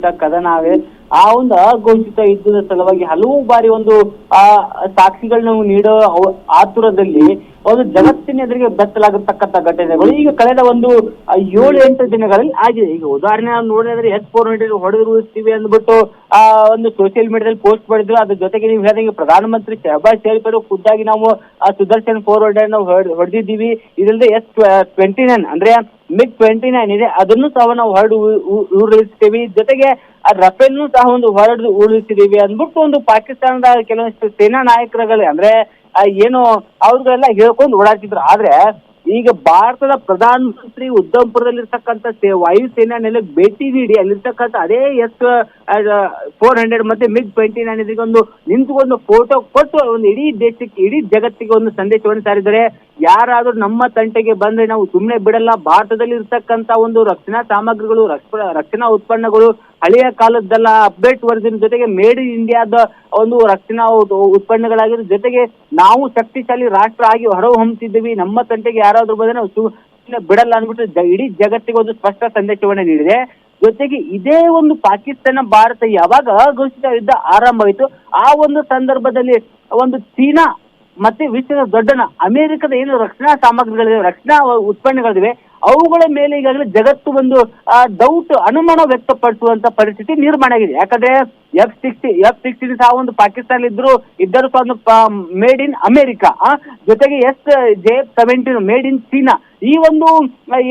ಕದನಾವೆ. ಆ ಒಂದು ಅಘೋಷಿತ ಯುದ್ಧದ ಸಲುವಾಗಿ ಹಲವು ಬಾರಿ ಒಂದು ಆ ಸಾಕ್ಷಿಗಳನ್ನ ನೀಡೋ ಆತುರದಲ್ಲಿ ಒಂದು ಜಗತ್ತಿನ ಎದುರಿಗೆ ಬೆತ್ತಲಾಗಿರ್ತಕ್ಕಂತ ಘಟನೆಗಳು. ಈಗ ಕಳೆದ ಒಂದು ಏಳು, ಎಂಟು ದಿನಗಳಲ್ಲಿ ಆಗಿದೆ. ಈಗ ಉದಾಹರಣೆ ನಾವು ನೋಡಿದ್ರೆ ಎಸ್ ಫೋರ್ ಹಂಡ್ರೆಡ್ ಹೊಡೆದಿರುತ್ತೀವಿ ಅಂದ್ಬಿಟ್ಟು, ಆ, ಒಂದು ಸೋಷಿಯಲ್ ಮೀಡಿಯಾದಲ್ಲಿ ಪೋಸ್ಟ್ ಮಾಡಿದ್ರು. ಅದ್ರ ಜೊತೆಗೆ ನೀವು ಹೇಳಿದಂಗೆ ಪ್ರಧಾನಮಂತ್ರಿ ಶಹಬಾಜ್ ಶರೀಫ್ ಅವರು ಖುದ್ದಾಗಿ ನಾವು, ಆ, ಸುದರ್ಶನ್ ಫೋರ್ ಹಂಡ್ರೆಡ್ ನಾವು ಹೊಡ್- ಹೊಡೆದಿದ್ದೀವಿ. ಇದಲ್ಲದೆ ಎಸ್ ಟ್ವೆಂಟಿ ನೈನ್ ಅಂದ್ರೆ ಮಿಗ್ ಟ್ವೆಂಟಿ ನೈನ್ ಇದೆ. ಅದನ್ನು ಸಹ ನಾವು ಹೊರಡು ಉರುಳಿಸ್ತೀವಿ ಜೊತೆಗೆ, ಆ, ರಫೇಲ್ನು ಸಹ ಒಂದು ಹೊರಡು ಉರುಳಿಸಿದೀವಿ ಅಂದ್ಬಿಟ್ಟು ಒಂದು ಪಾಕಿಸ್ತಾನದ ಕೆಲವೊಂದಿಷ್ಟು ಸೇನಾ ನಾಯಕರುಗಳು, ಅಂದ್ರೆ ಏನು ಅವ್ರಿಗೆಲ್ಲ ಹೇಳ್ಕೊಂಡು ಓಡಾಡ್ತಿದ್ರು. ಆದ್ರೆ ಈಗ ಭಾರತದ ಪ್ರಧಾನಮಂತ್ರಿ ಮಂತ್ರಿ ಸೇ, ವಾಯುಸೇನಾ ನೆಲೆಗೆ ಭೇಟಿ ನೀಡಿ ಅಲ್ಲಿರ್ತಕ್ಕಂಥ ಅದೇ ಎಸ್ ಫೋರ್ ಹಂಡ್ರೆಡ್ ಮತ್ತೆ ಮಿಗ್ ಟ್ವೆಂಟಿ ನೈನ್ ಇದಕ್ಕೆ ಒಂದು ನಿಂತುಕೊಂಡು ಫೋಟೋ ಕೊಟ್ಟು ಒಂದು ಇಡೀ ದೇಶಕ್ಕೆ, ಇಡೀ ಜಗತ್ತಿಗೆ ಒಂದು ಸಂದೇಶವನ್ನು ಸಾರಿದ್ದಾರೆ. ಯಾರಾದ್ರೂ ನಮ್ಮ ತಂಟೆಗೆ ಬಂದ್ರೆ ನಾವು ಸುಮ್ಮನೆ ಬಿಡಲ್ಲ. ಭಾರತದಲ್ಲಿ ಇರ್ತಕ್ಕಂತ ಒಂದು ರಕ್ಷಣಾ ಸಾಮಗ್ರಿಗಳು, ರಕ್ಷ- ರಕ್ಷಣಾ ಉತ್ಪನ್ನಗಳು ಹಳೆಯ ಕಾಲದ್ದೆಲ್ಲ ಅಪ್ಡೇಟ್ ವರ್ಜನ್ ಜೊತೆಗೆ ಮೇಡ್ ಇನ್ ಇಂಡಿಯಾದ ಒಂದು ರಕ್ಷಣಾ ಉತ್- ಉತ್ಪನ್ನಗಳಾಗಿರೋ ಜೊತೆಗೆ ನಾವು ಶಕ್ತಿಶಾಲಿ ರಾಷ್ಟ್ರ ಆಗಿ ಹೊರಹೊಮ್ಮುತ್ತಿದ್ದೀವಿ ನಮ್ಮ ತಂಟೆಗೆ ಯಾರಾದ್ರೂ ಬಂದ್ರೆ ನಾವು ಸುಮ್ಮನೆ ಬಿಡಲ್ಲ ಅಂದ್ಬಿಟ್ಟು ಇಡೀ ಜಗತ್ತಿಗೆ ಒಂದು ಸ್ಪಷ್ಟ ಸಂದೇಶವನ್ನು ನೀಡಿದೆ. ಜೊತೆಗೆ ಇದೇ ಒಂದು ಪಾಕಿಸ್ತಾನ, ಭಾರತ ಯಾವಾಗ ಘೋಷಿತ ಯುದ್ಧ ಆರಂಭವಾಯಿತು, ಆ ಒಂದು ಸಂದರ್ಭದಲ್ಲಿ ಒಂದು ಚೀನಾ ಮತ್ತೆ ವಿಶ್ವದ ದೊಡ್ಡನ ಅಮೆರಿಕದ ಏನು ರಕ್ಷಣಾ ಸಾಮಗ್ರಿಗಳಿವೆ ರಕ್ಷಣಾ ಉತ್ಪನ್ನಗಳಿವೆ ಅವುಗಳ ಮೇಲೆ ಈಗಾಗಲೇ ಜಗತ್ತು ಒಂದು ಡೌಟ್ ಅನುಮಾನ ವ್ಯಕ್ತಪಡಿಸುವಂತ ಪರಿಸ್ಥಿತಿ ನಿರ್ಮಾಣ ಆಗಿದೆ. ಯಾಕಂದ್ರೆ ಎಫ್ ಸಿಕ್ಸ್ಟಿ ಎಫ್ ಸಿಕ್ಸ್ಟೀನ್ ಸಹ ಒಂದು ಪಾಕಿಸ್ತಾನ ಇದ್ರು ಇದ್ದರೂ ಒಂದು ಮೇಡ್ ಇನ್ ಅಮೆರಿಕ ಜೊತೆಗೆ S, J seventeen made in China, ಈ ಒಂದು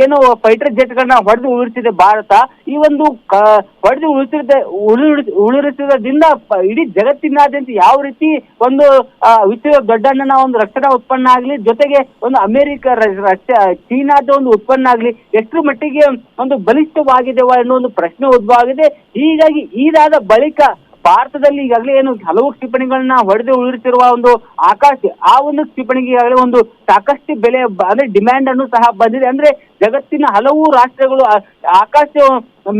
ಏನು ಫೈಟರ್ ಜೆಟ್ಗಳನ್ನ ಹೊಡೆದು ಉಳಿಸಿದೆ ಭಾರತ, ಈ ಒಂದು ಹೊಡೆದು ಉಳಿಸಿದ ಉಳಿ ಉಳಿಸಿದ್ರಿಂದ ಇಡೀ ಜಗತ್ತಿನಾದ್ಯಂತ ಯಾವ ರೀತಿ ಒಂದು ವಿಶ್ವ ದೊಡ್ಡಣ್ಣನ ಒಂದು ರಕ್ಷಣಾ ಉತ್ಪನ್ನ ಆಗ್ಲಿ, ಜೊತೆಗೆ ಒಂದು ಅಮೆರಿಕ ಚೀನಾದ ಒಂದು ಉತ್ಪನ್ನ ಆಗ್ಲಿ ಎಷ್ಟು ಮಟ್ಟಿಗೆ ಒಂದು ಬಲಿಷ್ಠವಾಗಿದೆವ ಅನ್ನೋ ಒಂದು ಪ್ರಶ್ನೆ ಉದ್ಭವ ಆಗಿದೆ ಹೀಗಾಗಿ ಈದಾದ ಬಳಿಕ ಭಾರತದಲ್ಲಿ ಈಗಾಗಲೇ ಏನು ಹಲವು ಕ್ಷಿಪಣಿಗಳನ್ನ ಹೊಡೆದು ಉಳಿಸಿರುವ ಒಂದು ಆಕಾಶ, ಆ ಒಂದು ಕ್ಷಿಪಣಿಗೆ ಈಗಾಗಲೇ ಒಂದು ಸಾಕಷ್ಟು ಬೆಲೆ, ಅಂದ್ರೆ ಡಿಮ್ಯಾಂಡ್ ಅನ್ನು ಸಹ ಬಂದಿದೆ. ಅಂದ್ರೆ ಜಗತ್ತಿನ ಹಲವು ರಾಷ್ಟ್ರಗಳು ಆಕಾಶ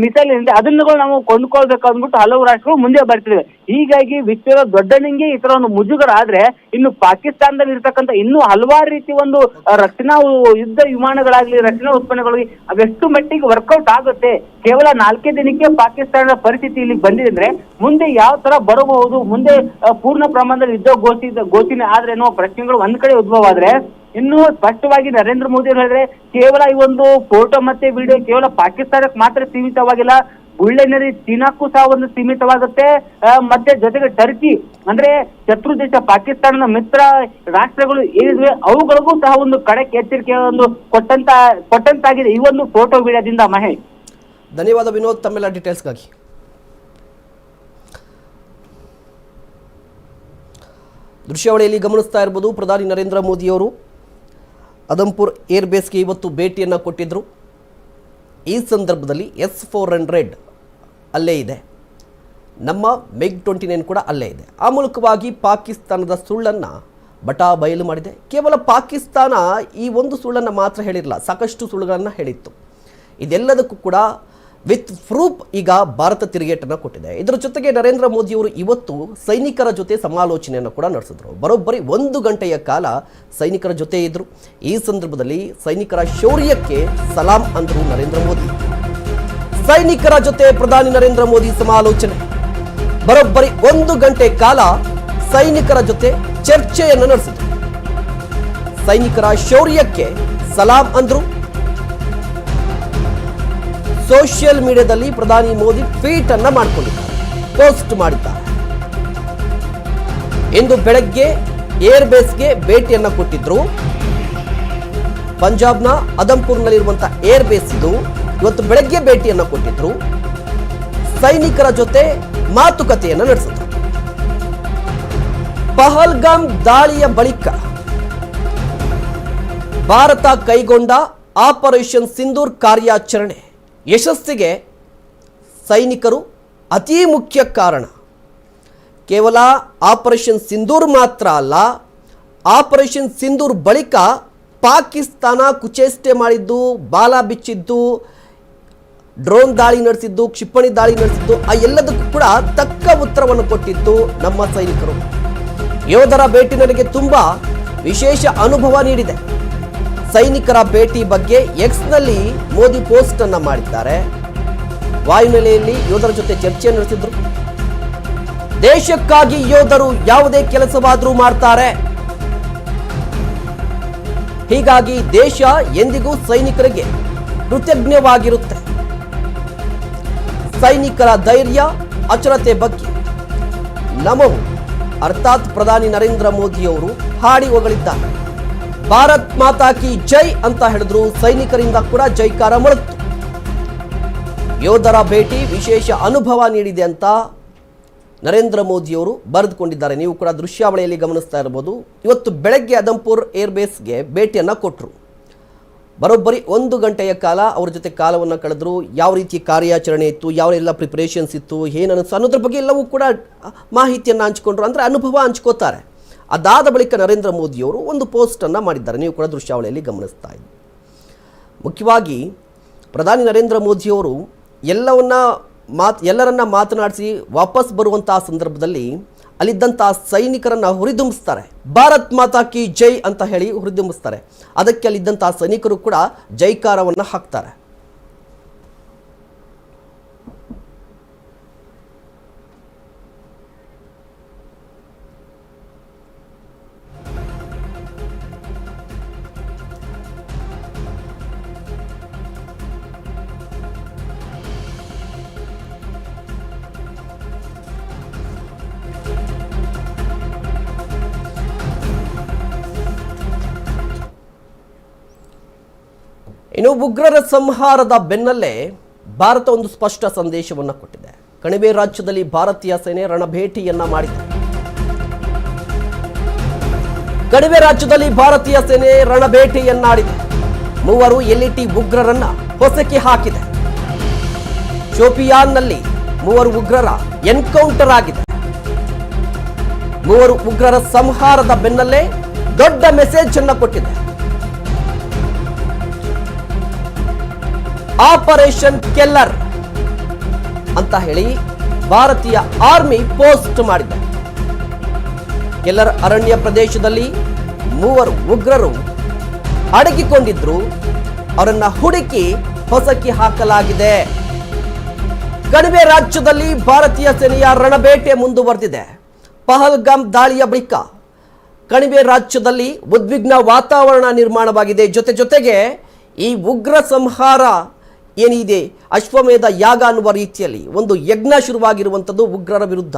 ಮಿಸೈಲ್ ಏನಿದೆ, ಅದನ್ನು ನಾವು ಕೊಂಡ್ಕೊಳ್ಬೇಕು ಅಂದ್ಬಿಟ್ಟು ಹಲವು ರಾಷ್ಟ್ರಗಳು ಮುಂದೆ ಬರ್ತಿವೆ. ಹೀಗಾಗಿ ವಿಶ್ವದ ದೊಡ್ಡನಿಗೆ ಈ ತರ ಒಂದು ಮುಜುಗರ ಆದ್ರೆ ಇನ್ನು ಪಾಕಿಸ್ತಾನದಲ್ಲಿ ಇರ್ತಕ್ಕಂಥ ಇನ್ನೂ ಹಲವಾರು ರೀತಿ ಒಂದು ರಕ್ಷಣಾ ಯುದ್ಧ ವಿಮಾನಗಳಾಗ್ಲಿ, ರಕ್ಷಣಾ ಉತ್ಪನ್ನಗಳು ಅವೆಷ್ಟು ಮಟ್ಟಿಗೆ ವರ್ಕೌಟ್ ಆಗುತ್ತೆ. ಕೇವಲ ನಾಲ್ಕೇ ದಿನಕ್ಕೆ ಪಾಕಿಸ್ತಾನದ ಪರಿಸ್ಥಿತಿ ಇಲ್ಲಿ ಬಂದಿದೆ ಅಂದ್ರೆ ಮುಂದೆ ಯಾವ ತರ ಬರಬಹುದು, ಮುಂದೆ ಪೂರ್ಣ ಪ್ರಮಾಣದಲ್ಲಿ ಯುದ್ಧ ಘೋಷಿತ ಘೋಷಣೆ ಆದ್ರೆ ಪ್ರಶ್ನೆಗಳು ಒಂದ್ ಕಡೆ ಉದ್ಭವ ಆದ್ರೆ ಇನ್ನು ಸ್ಪಷ್ಟವಾಗಿ ನರೇಂದ್ರ ಮೋದಿ ಅವರು ಹೇಳಿದ್ರೆ ಕೇವಲ ಈ ಒಂದು ಫೋಟೋ ಮತ್ತೆ ವಿಡಿಯೋ ಕೇವಲ ಪಾಕಿಸ್ತಾನಕ್ಕೆ ಮಾತ್ರ ಸೀಮಿತವಾಗಿಲ್ಲ ಬುಳ್ಳೆನರಿ ಚೀನಾಕ್ಕೂ ಸಹ ಒಂದು ಸೀಮಿತವಾಗುತ್ತೆ. ಮತ್ತೆ ಜೊತೆಗೆ ಟರ್ಕಿ, ಅಂದ್ರೆ ಶತ್ರು ದೇಶ ಪಾಕಿಸ್ತಾನದ ಮಿತ್ರ ರಾಷ್ಟ್ರಗಳು ಏನಿದ್ವೆ, ಅವುಗಳಿಗೂ ಸಹ ಒಂದು ಕಡೆ ಎಚ್ಚರಿಕೆ ಒಂದು ಕೊಟ್ಟಂತ, ಕೊಟ್ಟಂತಾಗಿದೆ ಈ ಒಂದು ಫೋಟೋ ವಿಡಿಯೋದಿಂದ ಮಹೇಶ್. ಧನ್ಯವಾದ ವಿನೋದ್, ತಮ್ಮೆಲ್ಲ ಡೀಟೇಲ್ಸ್ಗಾಗಿ. ದೃಶ್ಯಾವಳಿಯಲ್ಲಿ ಗಮನಿಸ್ತಾ ಇರ್ಬೋದು ಪ್ರಧಾನಿ ನರೇಂದ್ರ ಮೋದಿಯವರು. ಅದಂಪುರ್ ಏರ್ ಬೇಸ್ಗೆ ಇವತ್ತು ಭೇಟಿಯನ್ನು ಕೊಟ್ಟಿದ್ದರು ಈ ಸಂದರ್ಭದಲ್ಲಿ ಎಸ್ ಫೋರ್ ಹಂಡ್ರೆಡ್ ಅಲ್ಲೇ ಇದೆ. ನಮ್ಮ ಮೆಗ್ ಟ್ವೆಂಟಿ ನೈನ್ ಕೂಡ ಅಲ್ಲೇ ಇದೆ. ಆ ಮೂಲಕವಾಗಿ ಪಾಕಿಸ್ತಾನದ ಸುಳ್ಳನ್ನು ಬಟಾ ಬಯಲು ಮಾಡಿದೆ. ಕೇವಲ ಪಾಕಿಸ್ತಾನ ಈ ಒಂದು ಸುಳ್ಳನ್ನು ಮಾತ್ರ ಹೇಳಿರಲ್ಲ, ಸಾಕಷ್ಟು ಸುಳ್ಳುಗಳನ್ನು ಹೇಳಿತ್ತು. ಇದೆಲ್ಲದಕ್ಕೂ ಕೂಡ ವಿತ್ ಪ್ರೂಫ್ ಈಗ ಭಾರತ ತಿರುಗೇಟನ್ನು ಕೊಟ್ಟಿದೆ. ಇದರ ಜೊತೆಗೆ ನರೇಂದ್ರ ಮೋದಿಯವರು ಇವತ್ತು ಸೈನಿಕರ ಜೊತೆ ಸಮಾಲೋಚನೆಯನ್ನು ಕೂಡ ನಡೆಸಿದ್ರು. ಬರೋಬ್ಬರಿ ಒಂದು ಗಂಟೆಯ ಕಾಲ ಸೈನಿಕರ ಜೊತೆ ಇದ್ದರು ಈ ಸಂದರ್ಭದಲ್ಲಿ ಸೈನಿಕರ ಶೌರ್ಯಕ್ಕೆ ಸಲಾಂ ಅಂದರು ನರೇಂದ್ರ ಮೋದಿ. ಸೈನಿಕರ ಜೊತೆ ಪ್ರಧಾನಿ ನರೇಂದ್ರ ಮೋದಿ ಸಮಾಲೋಚನೆ. ಬರೋಬ್ಬರಿ ಒಂದು ಗಂಟೆ ಕಾಲ ಸೈನಿಕರ ಜೊತೆ ಚರ್ಚೆಯನ್ನು ನಡೆಸಿದರು. ಸೈನಿಕರ ಶೌರ್ಯಕ್ಕೆ ಸಲಾಂ ಅಂದ್ರು ಸೋಷಿಯಲ್ ಮೀಡಿಯಾದಲ್ಲಿ ಪ್ರಧಾನಿ ಮೋದಿ ಟ್ವೀಟ್ ಅನ್ನ ಮಾಡಿಕೊಂಡಿದ್ದಾರೆ ಪೋಸ್ಟ್ ಮಾಡಿದ್ದಾರೆ ಇಂದು ಬೆಳಗ್ಗೆ ಏರ್ ಬೇಸ್ಗೆ ಭೇಟಿಯನ್ನ ಕೊಟ್ಟಿದ್ರು. ಪಂಜಾಬ್ನ ಅದಂಪುರ್ನಲ್ಲಿರುವಂತಹ ಏರ್ ಬೇಸ್ ಇದು ಇವತ್ತು ಬೆಳಗ್ಗೆ ಭೇಟಿಯನ್ನ ಕೊಟ್ಟಿದ್ರು. ಸೈನಿಕರ ಜೊತೆ ಮಾತುಕತೆಯನ್ನ ನಡೆಸಿದ್ರು. ಪಹಲ್ಗಾಮ್ ದಾಳಿಯ ಬಳಿಕ ಭಾರತ ಕೈಗೊಂಡ ಆಪರೇಷನ್ ಸಿಂಧೂರ್ ಕಾರ್ಯಾಚರಣೆ. ಯಶಸ್ಸಿಗೆ ಸೈನಿಕರು ಅತೀ ಮುಖ್ಯ ಕಾರಣ. ಕೇವಲ ಆಪರೇಷನ್ ಸಿಂಧೂರ್ ಮಾತ್ರ ಅಲ್ಲ, ಆಪರೇಷನ್ ಸಿಂಧೂರ್ ಬಳಿಕ ಪಾಕಿಸ್ತಾನ ಕುಚೇಷ್ಟೆ ಮಾಡಿದ್ದು, ಬಾಲ ಬಿಚ್ಚಿದ್ದು, ಡ್ರೋನ್ ದಾಳಿ ನಡೆಸಿದ್ದು, ಕ್ಷಿಪಣಿ ದಾಳಿ ನಡೆಸಿದ್ದು, ಆ ಎಲ್ಲದಕ್ಕೂ ಕೂಡ ತಕ್ಕ ಉತ್ತರವನ್ನು ಕೊಟ್ಟಿದ್ದು ನಮ್ಮ ಸೈನಿಕರು. ಯೋಧರ ಭೇಟಿ ನನಗೆ ತುಂಬ ವಿಶೇಷ ಅನುಭವ ನೀಡಿದೆ. ಸೈನಿಕರ ಭೇಟಿ ಬಗ್ಗೆ ಎಕ್ಸ್ನಲ್ಲಿ ಮೋದಿ ಪೋಸ್ಟ್ ಅನ್ನ ಮಾಡಿದ್ದಾರೆ. ವಾಯುನೆಲೆಯಲ್ಲಿ ಯೋಧರ ಜೊತೆ ಚರ್ಚೆ ನಡೆಸಿದ್ರು. ದೇಶಕ್ಕಾಗಿ ಯೋಧರು ಯಾವುದೇ ಕೆಲಸವಾದರೂ ಮಾಡ್ತಾರೆ. ಹೀಗಾಗಿ ದೇಶ ಎಂದಿಗೂ ಸೈನಿಕರಿಗೆ ಕೃತಜ್ಞವಾಗಿರುತ್ತೆ. ಸೈನಿಕರ ಧೈರ್ಯ, ಅಚಲತೆ ಬಗ್ಗೆ ನಮವು, ಅರ್ಥಾತ್ ಪ್ರಧಾನಿ ನರೇಂದ್ರ ಮೋದಿಯವರು ಹಾಡಿ ಹೊಗಳಿದ್ದಾರೆ. ಭಾರತ್ ಮಾತಾ ಕಿ ಜೈ ಅಂತ ಹೇಳಿದ್ರು. ಸೈನಿಕರಿಂದ ಕೂಡ ಜೈಕಾರ ಮೊಳಗ್ತು ಯೋಧರ ಭೇಟಿ ವಿಶೇಷ ಅನುಭವ ನೀಡಿದೆ ಅಂತ ನರೇಂದ್ರ ಮೋದಿಯವರು ಬರೆದುಕೊಂಡಿದ್ದಾರೆ. ನೀವು ಕೂಡ ದೃಶ್ಯಾವಳಿಯಲ್ಲಿ ಗಮನಿಸ್ತಾ ಇರ್ಬೋದು ಇವತ್ತು ಬೆಳಗ್ಗೆ ಅದಂಪುರ್ ಏರ್ಬೇಸ್ಗೆ ಭೇಟಿಯನ್ನು ಕೊಟ್ಟರು ಬರೋಬ್ಬರಿ ಒಂದು ಗಂಟೆಯ ಕಾಲ ಅವ್ರ ಜೊತೆ ಕಾಲವನ್ನು ಕಳೆದ್ರು. ಯಾವ ರೀತಿ ಕಾರ್ಯಾಚರಣೆ ಇತ್ತು, ಯಾವ ಎಲ್ಲ ಪ್ರಿಪರೇಷನ್ಸ್ ಇತ್ತು, ಏನು ಅನಿಸ್ತು ಅನ್ನೋದ್ರ ಬಗ್ಗೆ ಎಲ್ಲವೂ ಕೂಡ ಮಾಹಿತಿಯನ್ನು ಹಂಚ್ಕೊಂಡ್ರು. ಅಂದರೆ ಅನುಭವ ಹಂಚ್ಕೋತಾರೆ. ಅದಾದ ಬಳಿಕ ನರೇಂದ್ರ ಮೋದಿಯವರು ಒಂದು ಪೋಸ್ಟನ್ನು ಮಾಡಿದ್ದಾರೆ. ನೀವು ಕೂಡ ದೃಶ್ಯಾವಳಿಯಲ್ಲಿ ಗಮನಿಸ್ತಾ ಇದ್ದೀವಿ ಮುಖ್ಯವಾಗಿ ಪ್ರಧಾನಿ ನರೇಂದ್ರ ಮೋದಿಯವರು ಎಲ್ಲವನ್ನ ಮಾತ್, ಎಲ್ಲರನ್ನ ಮಾತನಾಡಿಸಿ ವಾಪಸ್ ಬರುವಂತಹ ಸಂದರ್ಭದಲ್ಲಿ ಅಲ್ಲಿದ್ದಂತಹ ಸೈನಿಕರನ್ನ ಹುರಿದುಂಬಿಸ್ತಾರೆ. ಭಾರತ್ ಮಾತಾ ಕಿ ಜೈ ಅಂತ ಹೇಳಿ ಹುರಿದುಂಬಿಸ್ತಾರೆ. ಅದಕ್ಕೆ ಅಲ್ಲಿದ್ದಂತಹ ಸೈನಿಕರು ಕೂಡ ಜೈಕಾರವನ್ನು ಹಾಕ್ತಾರೆ. ಇನ್ನು ಉಗ್ರರ ಸಂಹಾರದ ಬೆನ್ನಲ್ಲೇ ಭಾರತ ಒಂದು ಸ್ಪಷ್ಟ ಸಂದೇಶವನ್ನು ಕೊಟ್ಟಿದೆ. ಕಣಿವೆ ರಾಜ್ಯದಲ್ಲಿ ಭಾರತೀಯ ಸೇನೆ ರಣಭೇಟಿಯನ್ನ ಮಾಡಿದೆ. ಕಣಿವೆ ರಾಜ್ಯದಲ್ಲಿ ಭಾರತೀಯ ಸೇನೆ ರಣಭೇಟಿಯನ್ನಾಡಿದೆ. ಮೂವರು ಎಲ್ಇಟಿ ಉಗ್ರರನ್ನ ಹೊಸಕಿ ಹಾಕಿದೆ. ಶೋಪಿಯಾನ್ನಲ್ಲಿ ಮೂವರು ಉಗ್ರರ ಎನ್ಕೌಂಟರ್ ಆಗಿದೆ. ಮೂವರು ಉಗ್ರರ ಸಂಹಾರದ ಬೆನ್ನಲ್ಲೇ ದೊಡ್ಡ ಮೆಸೇಜ್ ಅನ್ನ ಕೊಟ್ಟಿದೆ. ಆಪರೇಷನ್ ಕೆಲ್ಲರ್ ಅಂತ ಹೇಳಿ ಭಾರತೀಯ ಆರ್ಮಿ ಪೋಸ್ಟ್ ಮಾಡಿದೆ. ಕೆಲ್ಲರ್ ಅರಣ್ಯ ಪ್ರದೇಶದಲ್ಲಿ ಮೂವರು ಉಗ್ರರು ಅಡಗಿಕೊಂಡಿದ್ರು. ಅವರನ್ನ ಹುಡುಕಿ ಹೊಸಕಿ ಹಾಕಲಾಗಿದೆ. ಕಣಿವೆ ರಾಜ್ಯದಲ್ಲಿ ಭಾರತೀಯ ಸೇನೆಯ ರಣಬೇಟೆ ಮುಂದುವರೆದಿದೆ. ಪಹಲ್ಗಾಮ್ ದಾಳಿಯ ಬಳಿಕ ಕಣಿವೆ ರಾಜ್ಯದಲ್ಲಿ ಉದ್ವಿಗ್ನ ವಾತಾವರಣ ನಿರ್ಮಾಣವಾಗಿದೆ. ಜೊತೆ ಜೊತೆಗೆ ಈ ಉಗ್ರ ಸಂಹಾರ ಏನಿದೆ? ಅಶ್ವಮೇಧ ಯಾಗ ಅನ್ನುವ ರೀತಿಯಲ್ಲಿ ಒಂದು ಯಜ್ಞ ಶುರುವಾಗಿರುವಂಥದ್ದು ಉಗ್ರರ ವಿರುದ್ಧ.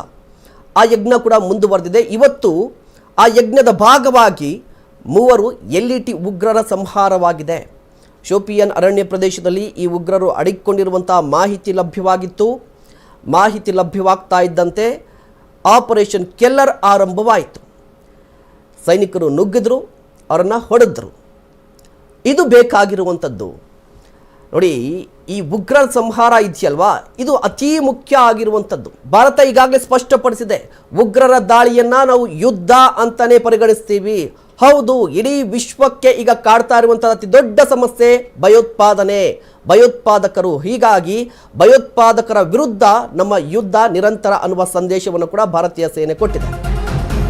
ಆ ಯಜ್ಞ ಕೂಡ ಮುಂದುವರೆದಿದೆ. ಇವತ್ತು ಆ ಯಜ್ಞದ ಭಾಗವಾಗಿ ಮೂವರು ಎಲ್ಇಟಿ ಉಗ್ರರ ಸಂಹಾರವಾಗಿದೆ. ಶೋಪಿಯನ್ ಅರಣ್ಯ ಪ್ರದೇಶದಲ್ಲಿ ಈ ಉಗ್ರರು ಅಡಗಿಕೊಂಡಿರುವಂಥ ಮಾಹಿತಿ ಲಭ್ಯವಾಗಿತ್ತು. ಮಾಹಿತಿ ಲಭ್ಯವಾಗ್ತಾ ಇದ್ದಂತೆ ಆಪರೇಷನ್ ಕೆಲ್ಲರ್ ಆರಂಭವಾಯಿತು. ಸೈನಿಕರು ನುಗ್ಗಿದ್ರು, ಅವರನ್ನು ಹೊಡೆದ್ರು. ಇದು ಬೇಕಾಗಿರುವಂಥದ್ದು. ನೋಡಿ, ಈ ಉಗ್ರ ಸಂಹಾರ ಇದೆಯಲ್ವಾ? ಇದು ಅತೀ ಮುಖ್ಯ ಆಗಿರುವಂಥದ್ದು. ಭಾರತ ಈಗಾಗಲೇ ಸ್ಪಷ್ಟಪಡಿಸಿದೆ, ಉಗ್ರರ ದಾಳಿಯನ್ನು ನಾವು ಯುದ್ಧ ಅಂತಾನೆ ಪರಿಗಣಿಸ್ತೀವಿ. ಹೌದು, ಇಡೀ ವಿಶ್ವಕ್ಕೆ ಈಗ ಕಾಡ್ತಾ ಇರುವಂತಹ ಅತಿ ದೊಡ್ಡ ಸಮಸ್ಯೆ ಭಯೋತ್ಪಾದನೆ. ಭಯೋತ್ಪಾದಕರು, ಹೀಗಾಗಿ ಭಯೋತ್ಪಾದಕರ ವಿರುದ್ಧ ನಮ್ಮ ಯುದ್ಧ ನಿರಂತರ ಅನ್ನುವ ಸಂದೇಶವನ್ನು ಕೂಡ ಭಾರತೀಯ ಸೇನೆ ಕೊಟ್ಟಿದೆ.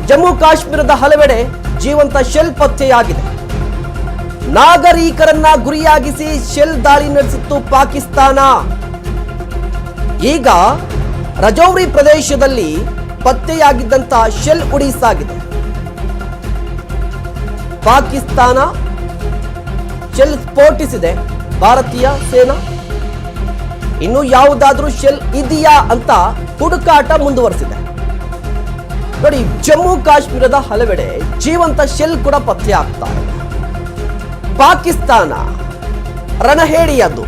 ಜಮ್ಮು ಕಾಶ್ಮೀರದ ಹಲವೆಡೆ ಜೀವಂತ ಶೆಲ್ ಪತ್ತೆಯಾಗಿದೆ. ನಾಗರಿಕರನ್ನ ಗುರಿಯಾಗಿಸಿ ಶೆಲ್ ದಾಳಿ ನಡೆಸಿತ್ತು ಪಾಕಿಸ್ತಾನ. ಈಗ ರಜೌರಿ ಪ್ರದೇಶದಲ್ಲಿ ಪತ್ತೆಯಾಗಿದ್ದಂತ ಶೆಲ್ ಉಡಿಸಾಗಿದೆ. ಪಾಕಿಸ್ತಾನ ಶೆಲ್ ಸ್ಫೋಟಿಸಿದೆ. ಭಾರತೀಯ ಸೇನಾ. ಇನ್ನು ಯಾವುದಾದ್ರೂ ಶೆಲ್ ಇದೆಯಾ ಅಂತ ಹುಡುಕಾಟ ಮುಂದುವರೆಸಿದೆ. ನೋಡಿ, ಜಮ್ಮು ಕಾಶ್ಮೀರದ ಹಲವೆಡೆ ಜೀವಂತ ಶೆಲ್ ಕೂಡ ಪತ್ತೆ ಆಗ್ತಾ ಇದೆ. ಪಾಕಿಸ್ತಾನ ರಣಹೇಡಿಯದು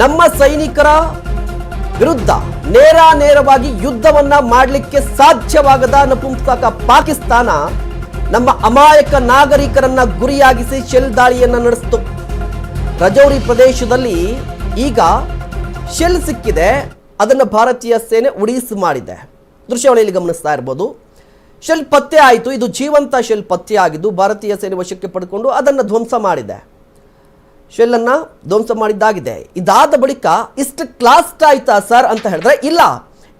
ನಮ್ಮ ಸೈನಿಕರ ವಿರುದ್ಧ ನೇರ ನೇರವಾಗಿ ಯುದ್ಧವನ್ನ ಮಾಡಲಿಕ್ಕೆ ಸಾಧ್ಯವಾಗದ ನಪುಂಸಕ ಪಾಕಿಸ್ತಾನ ನಮ್ಮ ಅಮಾಯಕ ನಾಗರಿಕರನ್ನ ಗುರಿಯಾಗಿಸಿ ಶೆಲ್ ದಾಳಿಯನ್ನ ನಡೆಸಿತು. ರಜೌರಿ ಪ್ರದೇಶದಲ್ಲಿ ಈಗ ಶೆಲ್ ಸಿಕ್ಕಿದೆ, ಅದನ್ನು ಭಾರತೀಯ ಸೇನೆ ಉಡೀಸ್ ಮಾಡಿದೆ. ದೃಶ್ಯಾವಳಿಯಲ್ಲಿ ಗಮನಿಸ್ತಾ ಇರ್ಬೋದು. ಶೆಲ್ ಪತ್ತೆ ಆಯಿತು. ಇದು ಜೀವಂತ ಶೆಲ್ ಪತ್ತೆ ಆಗಿದ್ದು ಭಾರತೀಯ ಸೇನೆ ವಶಕ್ಕೆ ಪಡ್ಕೊಂಡು ಅದನ್ನು ಧ್ವಂಸ ಮಾಡಿದೆ. ಶೆಲ್ಲನ್ನು ಧ್ವಂಸ ಮಾಡಿದ್ದಾಗಿದೆ. ಇದಾದ ಬಳಿಕ ಇಷ್ಟು ಕ್ಲಾಸ್ಟ್ ಆಯ್ತಾ ಸರ್ ಅಂತ ಹೇಳಿದ್ರೆ, ಇಲ್ಲ,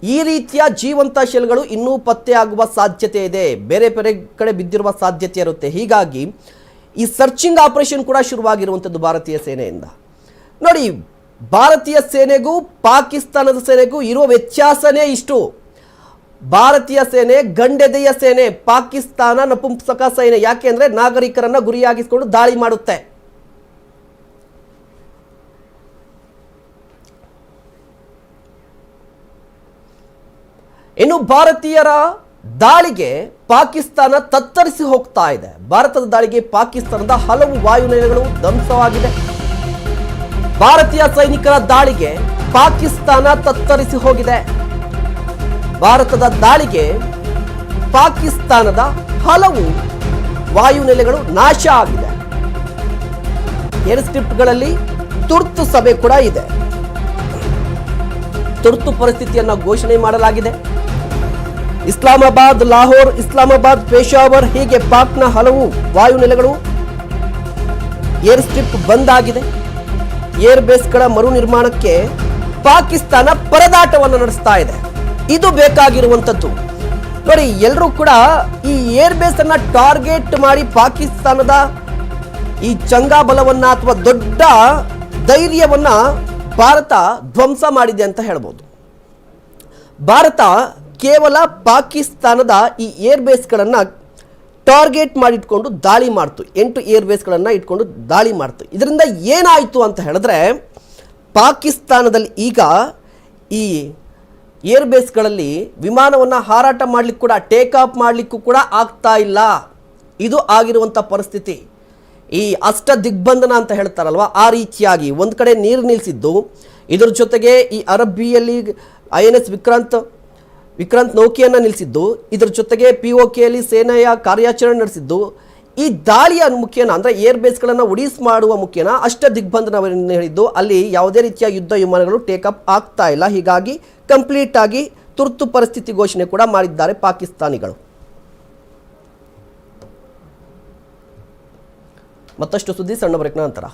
ಈ ರೀತಿಯ ಜೀವಂತ ಶೆಲ್ಗಳು ಇನ್ನೂ ಆಗುವ ಸಾಧ್ಯತೆ ಇದೆ. ಬೇರೆ ಬೇರೆ ಕಡೆ ಬಿದ್ದಿರುವ ಸಾಧ್ಯತೆ ಇರುತ್ತೆ. ಹೀಗಾಗಿ ಈ ಸರ್ಚಿಂಗ್ ಆಪರೇಷನ್ ಕೂಡ ಶುರುವಾಗಿರುವಂಥದ್ದು ಭಾರತೀಯ ಸೇನೆಯಿಂದ. ನೋಡಿ, ಭಾರತೀಯ ಸೇನೆಗೂ, ಪಾಕಿಸ್ತಾನದ ಸೇನೆಗೂ ಇರುವ ವ್ಯತ್ಯಾಸನೇ ಇಷ್ಟು. ಭಾರತೀಯ ಸೇನೆ, ಗಂಡೆದೆಯ ಸೇನೆ, ಪಾಕಿಸ್ತಾನ ನಪುಂಸಕ ಸೇನೆ ಯಾಕೆ ಅಂದ್ರೆ ನಾಗರಿಕರನ್ನ ಗುರಿಯಾಗಿಸಿಕೊಂಡು ದಾಳಿ ಮಾಡುತ್ತೆ. ಇನ್ನು ಭಾರತೀಯರ ದಾಳಿಗೆ ಪಾಕಿಸ್ತಾನ ತತ್ತರಿಸಿ ಹೋಗ್ತಾ ಇದೆ. ಭಾರತದ ದಾಳಿಗೆ ಪಾಕಿಸ್ತಾನದ ಹಲವು ವಾಯುನೆಲೆಗಳು ಧ್ವಂಸವಾಗಿದೆ. ಭಾರತೀಯ ಸೈನಿಕರ ದಾಳಿಗೆ ಪಾಕಿಸ್ತಾನ ತತ್ತರಿಸಿ ಹೋಗಿದೆ. ಭಾರತದ ದಾಳಿಗೆ ಪಾಕಿಸ್ತಾನದ ಹಲವು ವಾಯುನೆಲೆಗಳು ನಾಶ ಆಗಿದೆ. ಏರ್ ಸ್ಟ್ರಿಪ್ಗಳಲ್ಲಿ ತುರ್ತು ಸಭೆ ಕೂಡ ಇದೆ. ತುರ್ತು ಪರಿಸ್ಥಿತಿಯನ್ನು ಘೋಷಣೆ ಮಾಡಲಾಗಿದೆ. ಇಸ್ಲಾಮಾಬಾದ್, ಲಾಹೋರ್, ಇಸ್ಲಾಮಾಬಾದ್ ಪೇಶಾವರ್ ಹೀಗೆ ಪಾಕ್ನ ಹಲವು ವಾಯುನೆಲೆಗಳು ಏರ್ ಸ್ಟ್ರಿಪ್ ಬಂದ್ ಆಗಿದೆ. ಏರ್ ಬೇಸ್ಗಳ ಮರು ನಿರ್ಮಾಣಕ್ಕೆ ಪಾಕಿಸ್ತಾನ ಪರದಾಟವನ್ನು ನಡೆಸ್ತಾ ಇದೆ. ಇದು ಬೇಕಾಗಿರುವಂಥದ್ದು. ನೋಡಿ ಎಲ್ಲರೂ ಕೂಡ ಈ ಏರ್ ಬೇಸ್ ಅನ್ನ ಟಾರ್ಗೆಟ್ ಮಾಡಿ ಪಾಕಿಸ್ತಾನದ ಈ ಚಂಗಾಬಲವನ್ನ ಅಥವಾ ದೊಡ್ಡ ಧೈರ್ಯವನ್ನ ಭಾರತ ಧ್ವಂಸ ಮಾಡಿದೆ ಅಂತ ಹೇಳ್ಬೋದು. ಭಾರತ ಕೇವಲ ಪಾಕಿಸ್ತಾನದ ಈ ಏರ್ ಬೇಸ್ಗಳನ್ನು ಟಾರ್ಗೆಟ್ ಮಾಡಿಟ್ಕೊಂಡು ದಾಳಿ ಮಾಡ್ತು. ಎಂಟು ಏರ್ ಬೇಸ್ಗಳನ್ನು ಇಟ್ಕೊಂಡು ದಾಳಿ ಮಾಡ್ತು. ಇದರಿಂದ ಏನಾಯಿತು ಅಂತ ಹೇಳಿದ್ರೆ, ಪಾಕಿಸ್ತಾನದಲ್ಲಿ ಈಗ ಈ ಏರ್ ಬೇಸ್ಗಳಲ್ಲಿ ವಿಮಾನವನ್ನು ಹಾರಾಟ ಮಾಡಲಿಕ್ಕೆ ಕೂಡ, ಟೇಕ್ ಆಫ್ ಮಾಡಲಿಕ್ಕೂ ಕೂಡ ಆಗ್ತಾ ಇಲ್ಲ. ಇದು ಆಗಿರುವಂಥ ಪರಿಸ್ಥಿತಿ. ಈ ಅಷ್ಟ ದಿಗ್ಬಂಧನ ಅಂತ ಹೇಳ್ತಾರಲ್ವ, ಆ ರೀತಿಯಾಗಿ ಒಂದು ಕಡೆ ನೀರು ನಿಲ್ಲಿಸಿದ್ದು ಇದರ ಜೊತೆಗೆ ಈ ಅರಬ್ಬಿಯಲ್ಲಿ I N S Vikrant Vikrant ನೌಕೆಯನ್ನು ನಿಲ್ಲಿಸಿದ್ದು ಇದರ ಜೊತೆಗೆ ಪಿ ಓ ಕೆಯಲ್ಲಿ ಸೇನೆಯ ಕಾರ್ಯಾಚರಣೆ ನಡೆಸಿದ್ದು ಈ ದಾಳಿಯ ಮುಖ್ಯನ ಅಂದರೆ ಏರ್ ಬೇಸ್ಗಳನ್ನು ಉಡೀಸ್ ಮಾಡುವ ಮುಖ್ಯನ ಅಷ್ಟ ದಿಗ್ಬಂಧನವನ್ನು ಹೇಳಿದ್ದು. ಅಲ್ಲಿ ಯಾವುದೇ ರೀತಿಯ ಯುದ್ಧ ವಿಮಾನಗಳು ಟೇಕಪ್ ಆಗ್ತಾ ಇಲ್ಲ. ಹೀಗಾಗಿ ಕಂಪ್ಲೀಟ್ ಆಗಿ ತುರ್ತು ಪರಿಸ್ಥಿತಿ ಘೋಷಣೆ ಕೂಡ ಮಾಡಿದ್ದಾರೆ ಪಾಕಿಸ್ತಾನಿಗಳು. ಮತ್ತಷ್ಟು ಸುದ್ದಿ ಸಣ್ಣ ಬ್ರೇಕ್ನ ನಂತರ.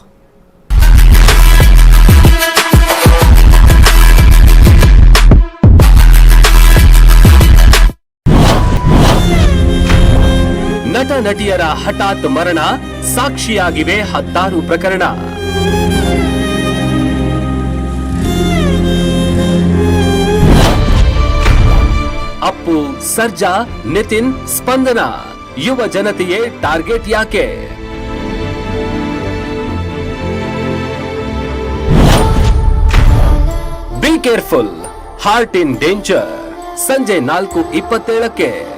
ನಟ ನಟಿಯರ ಹಠಾತ್ ಮರಣ ಸಾಕ್ಷಿಯಾಗಿವೆ ಹತ್ತಾರು ಪ್ರಕರಣ. ಅಪ್ಪು, ಸರ್ಜಾ, ನಿತಿನ್, ಸ್ಪಂದನ, ಯುವ ಜನತೆಯೇ ಟಾರ್ಗೆಟ್ ಯಾಕೆ? Be careful heart in danger ಸಂಜೆ ನಾಲ್ಕು ಇಪ್ಪತ್ತೇಳಕ್ಕೆ.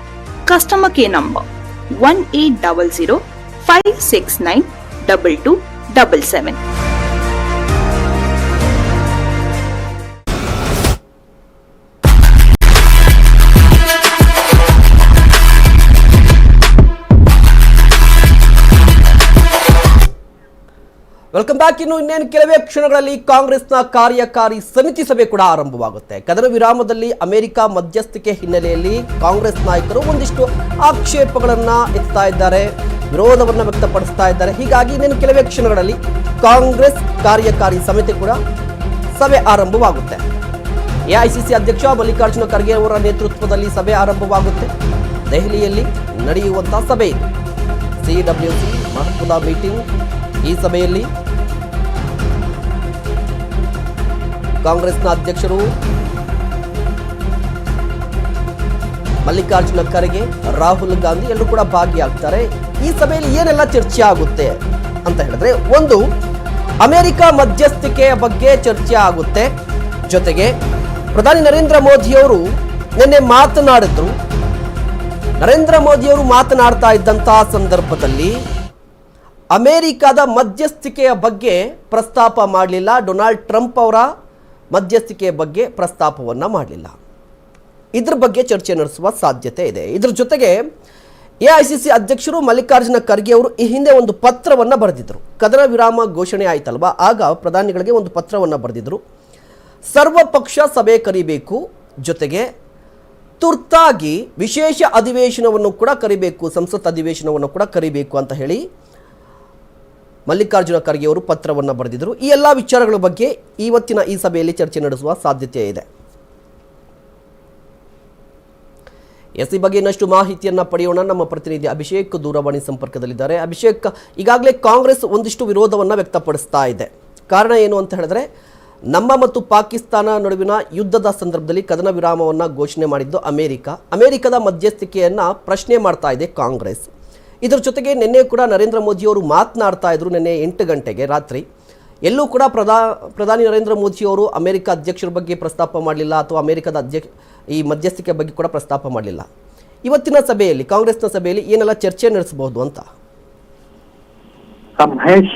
Customer care number 1800 569 2277. Welcome back ಇನ್ನು ಇನ್ನೇನು ಕೆಲವೇ ಕ್ಷಣಗಳಲ್ಲಿ ಕಾಂಗ್ರೆಸ್ನ ಕಾರ್ಯಕಾರಿ ಸಮಿತಿ ಸಭೆ ಕೂಡ ಆರಂಭವಾಗುತ್ತೆ. ಕದನ ವಿರಾಮದಲ್ಲಿ ಅಮೆರಿಕ ಮಧ್ಯಸ್ಥಿಕೆ ಹಿನ್ನೆಲೆಯಲ್ಲಿ ಕಾಂಗ್ರೆಸ್ ನಾಯಕರು ಒಂದಿಷ್ಟು ಆಕ್ಷೇಪಗಳನ್ನು ಎತ್ತಾ ಇದ್ದಾರೆ, ವಿರೋಧವನ್ನು ವ್ಯಕ್ತಪಡಿಸ್ತಾ ಇದ್ದಾರೆ. ಹೀಗಾಗಿ ಇನ್ನೇನು ಕೆಲವೇ ಕ್ಷಣಗಳಲ್ಲಿ ಕಾಂಗ್ರೆಸ್ ಕಾರ್ಯಕಾರಿ ಸಮಿತಿ ಕೂಡ ಸಭೆ ಆರಂಭವಾಗುತ್ತೆ. ಎಐಸಿಸಿ ಅಧ್ಯಕ್ಷ ಮಲ್ಲಿಕಾರ್ಜುನ ಖರ್ಗೆ ಅವರ ನೇತೃತ್ವದಲ್ಲಿ ಸಭೆ ಆರಂಭವಾಗುತ್ತೆ. ದೆಹಲಿಯಲ್ಲಿ ನಡೆಯುವಂತಹ ಸಭೆ ಇದು. ಸಿಡಬ್ಲ್ಯೂಸಿ ಮಹತ್ವದ ಮೀಟಿಂಗ್ ಈ ಸಭೆಯಲ್ಲಿ ಕಾಂಗ್ರೆಸ್ನ ಅಧ್ಯಕ್ಷರು ಮಲ್ಲಿಕಾರ್ಜುನ ಖರ್ಗೆ, ರಾಹುಲ್ ಗಾಂಧಿ ಎಲ್ಲರೂ ಕೂಡ ಭಾಗಿಯಾಗ್ತಾರೆ. ಈ ಸಭೆಯಲ್ಲಿ ಏನೆಲ್ಲ ಚರ್ಚೆ ಆಗುತ್ತೆ ಅಂತ ಹೇಳಿದ್ರೆ ಒಂದು, ಅಮೆರಿಕ ಮಧ್ಯಸ್ಥಿಕೆಯ ಬಗ್ಗೆ ಚರ್ಚೆ ಆಗುತ್ತೆ. ಜೊತೆಗೆ ಪ್ರಧಾನಿ ನರೇಂದ್ರ ಮೋದಿಯವರು ನಿನ್ನೆ ಮಾತನಾಡಿದ್ರು. ನರೇಂದ್ರ ಮೋದಿಯವರು ಮಾತನಾಡ್ತಾ ಇದ್ದಂತಹ ಸಂದರ್ಭದಲ್ಲಿ ಅಮೆರಿಕದ ಮಧ್ಯಸ್ಥಿಕೆಯ ಬಗ್ಗೆ ಪ್ರಸ್ತಾಪ ಮಾಡಲಿಲ್ಲ. ಡೊನಾಲ್ಡ್ ಟ್ರಂಪ್ ಅವರ ಮಧ್ಯಸ್ಥಿಕೆಯ ಬಗ್ಗೆ ಪ್ರಸ್ತಾಪವನ್ನು ಮಾಡಲಿಲ್ಲ. ಇದ್ರ ಬಗ್ಗೆ ಚರ್ಚೆ ನಡೆಸುವ ಸಾಧ್ಯತೆ ಇದೆ. ಇದ್ರ ಜೊತೆಗೆ ಎ ಅಧ್ಯಕ್ಷರು ಮಲ್ಲಿಕಾರ್ಜುನ ಖರ್ಗೆ ಅವರು ಈ ಹಿಂದೆ ಒಂದು ಪತ್ರವನ್ನು ಬರೆದಿದ್ದರು ಕದನ ವಿರಾಮ ಘೋಷಣೆ ಆಯಿತಲ್ವ? ಆಗ ಪ್ರಧಾನಿಗಳಿಗೆ ಒಂದು ಪತ್ರವನ್ನು ಬರೆದಿದ್ದರು ಸರ್ವಪಕ್ಷ ಸಭೆ ಕರಿಬೇಕು ಜೊತೆಗೆ ತುರ್ತಾಗಿ ವಿಶೇಷ ಅಧಿವೇಶನವನ್ನು ಕೂಡ ಕರಿಬೇಕು, ಸಂಸತ್ ಅಧಿವೇಶನವನ್ನು ಕೂಡ ಕರಿಬೇಕು ಅಂತ ಹೇಳಿ ಮಲ್ಲಿಕಾರ್ಜುನ ಖರ್ಗೆ ಅವರು ಪತ್ರವನ್ನು ಬರೆದಿದ್ದರು ಈ ಎಲ್ಲ ವಿಚಾರಗಳ ಬಗ್ಗೆ ಇವತ್ತಿನ ಈ ಸಭೆಯಲ್ಲಿ ಚರ್ಚೆ ನಡೆಸುವ ಸಾಧ್ಯತೆ ಇದೆ. ಎಸ್ ಈ ಬಗ್ಗೆ ಇನ್ನಷ್ಟು ಮಾಹಿತಿಯನ್ನು ಪಡೆಯೋಣ. ನಮ್ಮ ಪ್ರತಿನಿಧಿ ಅಭಿಷೇಕ್ ದೂರವಾಣಿ ಸಂಪರ್ಕದಲ್ಲಿದ್ದಾರೆ. ಅಭಿಷೇಕ್, ಈಗಾಗಲೇ ಕಾಂಗ್ರೆಸ್ ಒಂದಿಷ್ಟು ವಿರೋಧವನ್ನು ವ್ಯಕ್ತಪಡಿಸ್ತಾ ಇದೆ. ಕಾರಣ ಏನು ಅಂತ ಹೇಳಿದ್ರೆ, ನಮ್ಮ ಮತ್ತು ಪಾಕಿಸ್ತಾನ ನಡುವಿನ ಯುದ್ಧದ ಸಂದರ್ಭದಲ್ಲಿ ಕದನ ವಿರಾಮವನ್ನು ಘೋಷಣೆ ಮಾಡಿದ್ದು ಅಮೆರಿಕ. ಅಮೆರಿಕದ ಮಧ್ಯಸ್ಥಿಕೆಯನ್ನು ಪ್ರಶ್ನೆ ಮಾಡ್ತಾ ಇದೆ ಕಾಂಗ್ರೆಸ್. ಇದರ ಜೊತೆಗೆ ನಿನ್ನೆ ಕೂಡ ನರೇಂದ್ರ ಮೋದಿಯವರು ಮಾತನಾಡ್ತಾ ಇದ್ರು ನಿನ್ನೆ ಎಂಟು ಗಂಟೆಗೆ ರಾತ್ರಿ. ಎಲ್ಲೂ ಕೂಡ ಪ್ರಧಾ, ಪ್ರಧಾನಿ ನರೇಂದ್ರ ಮೋದಿಯವರು ಅಮೆರಿಕ ಅಧ್ಯಕ್ಷರ ಬಗ್ಗೆ ಪ್ರಸ್ತಾಪ ಮಾಡಲಿಲ್ಲ ಅಥವಾ ಅಮೆರಿಕದ ಅಧ್ಯಕ್ಷ, ಈ ಮಧ್ಯಸ್ಥಿಕೆ ಬಗ್ಗೆ ಕೂಡ ಪ್ರಸ್ತಾಪ ಮಾಡಲಿಲ್ಲ. ಇವತ್ತಿನ ಸಭೆಯಲ್ಲಿ, ಕಾಂಗ್ರೆಸ್ನ ಸಭೆಯಲ್ಲಿ ಏನೆಲ್ಲ ಚರ್ಚೆ ನಡೆಸಬಹುದು ಅಂತ? ಮಹೇಶ್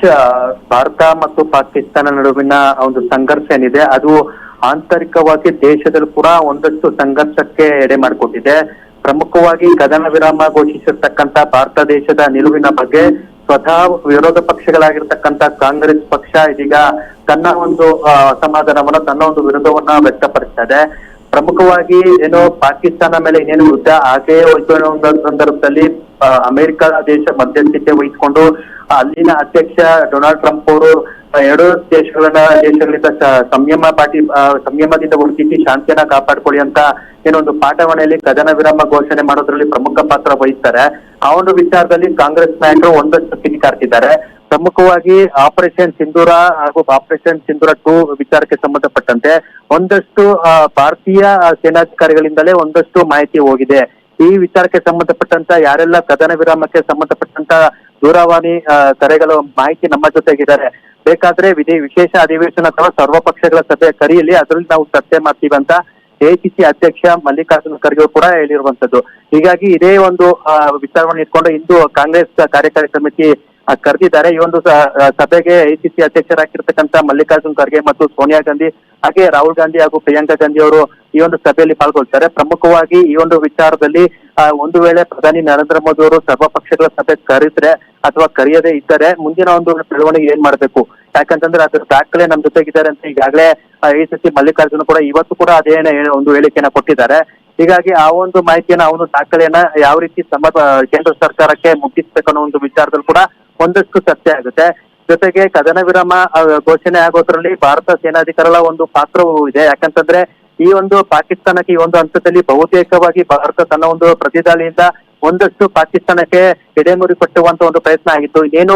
ಭಾರತ ಮತ್ತು ಪಾಕಿಸ್ತಾನ ನಡುವಿನ ಒಂದು ಸಂಘರ್ಷ ಏನಿದೆ, ಅದು ಆಂತರಿಕವಾಗಿ ದೇಶದಲ್ಲಿ ಕೂಡ ಒಂದಷ್ಟು ಸಂಘರ್ಷಕ್ಕೆ ಎಡೆ ಮಾಡಿಕೊಟ್ಟಿದೆ. ಪ್ರಮುಖವಾಗಿ ಕದನ ವಿರಾಮ ಘೋಷಿಸಿರ್ತಕ್ಕಂತ ಭಾರತ ದೇಶದ ನಿಲುವಿನ ಬಗ್ಗೆ ಸ್ವತಃ ವಿರೋಧ ಪಕ್ಷಗಳಾಗಿರ್ತಕ್ಕಂತ ಕಾಂಗ್ರೆಸ್ ಪಕ್ಷ ಇದೀಗ ತನ್ನ ಒಂದು ಅಸಮಾಧಾನವನ್ನ, ತನ್ನ ಒಂದು ವಿರೋಧವನ್ನ ವ್ಯಕ್ತಪಡಿಸ್ತಾ ಇದೆ ಪ್ರಮುಖವಾಗಿ ಏನು ಪಾಕಿಸ್ತಾನ ಮೇಲೆ ಏನೇನು ಯುದ್ಧ ಹಾಗೆಯೇ ಹೋಯ್ತು ಅನ್ನೋ ಒಂದು ಸಂದರ್ಭದಲ್ಲಿ ಅಮೆರಿಕ ದೇಶ ಮಧ್ಯಸ್ಥಿಕೆ ವಹಿಸಿಕೊಂಡು, ಅಲ್ಲಿನ ಅಧ್ಯಕ್ಷ ಡೊನಾಲ್ಡ್ ಟ್ರಂಪ್ ಅವರು ಎರಡು ದೇಶಗಳನ್ನ, ದೇಶಗಳಿಂದ ಸಂಯಮ ಪಾಟಿ ಸಂಯಮದಿಂದ ಗುರುತಿಸಿ ಶಾಂತಿಯನ್ನ ಕಾಪಾಡ್ಕೊಳ್ಳಿ ಅಂತ ಏನೊಂದು ಪಾಠವಣೆಯಲ್ಲಿ ಕದನ ವಿರಾಮ ಘೋಷಣೆ ಮಾಡೋದ್ರಲ್ಲಿ ಪ್ರಮುಖ ಪಾತ್ರ ವಹಿಸ್ತಾರೆ. ಆ ವಿಚಾರದಲ್ಲಿ ಕಾಂಗ್ರೆಸ್ ನಾಯಕರು ಒಂದಷ್ಟು ಕಿಡಿಕಾರ್ತಿದ್ದಾರೆ. ಪ್ರಮುಖವಾಗಿ ಆಪರೇಷನ್ ಸಿಂಧೂರ ಹಾಗೂ ಆಪರೇಷನ್ ಸಿಂಧೂರ ಟೂ ವಿಚಾರಕ್ಕೆ ಸಂಬಂಧಪಟ್ಟಂತೆ ಒಂದಷ್ಟು ಭಾರತೀಯ ಸೇನಾಧಿಕಾರಿಗಳಿಂದಲೇ ಒಂದಷ್ಟು ಮಾಹಿತಿ ಹೋಗಿದೆ. ಈ ವಿಚಾರಕ್ಕೆ ಸಂಬಂಧಪಟ್ಟಂತ ಯಾರೆಲ್ಲ ಕದನ ವಿರಾಮಕ್ಕೆ ಸಂಬಂಧಪಟ್ಟಂತ ದೂರವಾಣಿ ಕರೆಗಳು ಮಾಹಿತಿ ನಮ್ಮ ಜೊತೆಗಿದ್ದಾರೆ. ಬೇಕಾದ್ರೆ ವಿಧಿ, ವಿಶೇಷ ಅಧಿವೇಶನ ಅಥವಾ ಸರ್ವಪಕ್ಷಗಳ ಸಭೆ ಕರೆಯಲಿ ಅದರಲ್ಲಿ ನಾವು ಚರ್ಚೆ ಮಾಡ್ತೀವಿ ಅಂತ ಎಐಸಿಸಿ ಅಧ್ಯಕ್ಷ ಮಲ್ಲಿಕಾರ್ಜುನ ಖರ್ಗೆ ಕೂಡ ಹೇಳಿರುವಂತದ್ದು. ಹೀಗಾಗಿ ಇದೇ ಒಂದು ವಿಚಾರವನ್ನು ಇಟ್ಕೊಂಡು ಇಂದು ಕಾಂಗ್ರೆಸ್ ಕಾರ್ಯಕಾರಿ ಸಮಿತಿ ಕರೆದಿದ್ದಾರೆ. ಈ ಒಂದು ಸಭೆಗೆ ಎಐಸಿಸಿ ಅಧ್ಯಕ್ಷರಾಗಿರ್ತಕ್ಕಂಥ ಮಲ್ಲಿಕಾರ್ಜುನ್ ಖರ್ಗೆ ಮತ್ತು ಸೋನಿಯಾ ಗಾಂಧಿ, ಹಾಗೆ ರಾಹುಲ್ ಗಾಂಧಿ ಹಾಗೂ ಪ್ರಿಯಾಂಕಾ ಗಾಂಧಿ ಅವರು ಈ ಒಂದು ಸಭೆಯಲ್ಲಿ ಪಾಲ್ಗೊಳ್ತಾರೆ. ಪ್ರಮುಖವಾಗಿ ಈ ಒಂದು ವಿಚಾರದಲ್ಲಿ ಒಂದು ವೇಳೆ ಪ್ರಧಾನಿ ನರೇಂದ್ರ ಮೋದಿ ಅವರು ಸರ್ವಪಕ್ಷಗಳ ಸಭೆ ಕರೆದ್ರೆ ಅಥವಾ ಕರೆಯದೇ ಇದ್ದರೆ ಮುಂದಿನ ಒಂದು ಬೆಳವಣಿಗೆ ಏನ್ ಮಾಡ್ಬೇಕು? ಯಾಕಂತಂದ್ರೆ ಅದ್ರ ದಾಖಲೆ ನಮ್ ಜೊತೆಗಿದ್ದಾರೆ ಅಂತ ಈಗಾಗಲೇ ಎಐಸಿಸಿ ಮಲ್ಲಿಕಾರ್ಜುನ ಕೂಡ ಇವತ್ತು ಕೂಡ ಅದೇನ ಒಂದು ಹೇಳಿಕೆಯನ್ನ ಕೊಟ್ಟಿದ್ದಾರೆ. ಹೀಗಾಗಿ ಆ ಒಂದು ಮಾಹಿತಿಯನ್ನ, ಆ ಒಂದು ದಾಖಲೆಯನ್ನ ಯಾವ ರೀತಿ ಸಮ ಕೇಂದ್ರ ಸರ್ಕಾರಕ್ಕೆ ಮುಟ್ಟಿಸ್ಬೇಕು ಅನ್ನೋ ಒಂದು ವಿಚಾರದಲ್ಲಿ ಕೂಡ ಒಂದಷ್ಟು ಚರ್ಚೆ ಆಗುತ್ತೆ. ಜೊತೆಗೆ ಕದನ ವಿರಾಮ ಘೋಷಣೆ ಆಗೋದ್ರಲ್ಲಿ ಭಾರತ ಸೇನಾಧಿಕಾರಿಗಳ ಒಂದು ಪಾತ್ರವೂ ಇದೆ. ಯಾಕಂತಂದ್ರೆ ಈ ಒಂದು ಪಾಕಿಸ್ತಾನಕ್ಕೆ ಈ ಒಂದು ಹಂತದಲ್ಲಿ ಬಹುತೇಕವಾಗಿ ಭಾರತ ತನ್ನ ಒಂದು ಪ್ರತಿದಾಳಿಯಿಂದ ಒಂದಷ್ಟು ಪಾಕಿಸ್ತಾನಕ್ಕೆ ಎಡೆಮುರಿ ಕೊಟ್ಟುವಂತ ಒಂದು ಪ್ರಯತ್ನ ಆಗಿತ್ತು. ಇನ್ನೇನು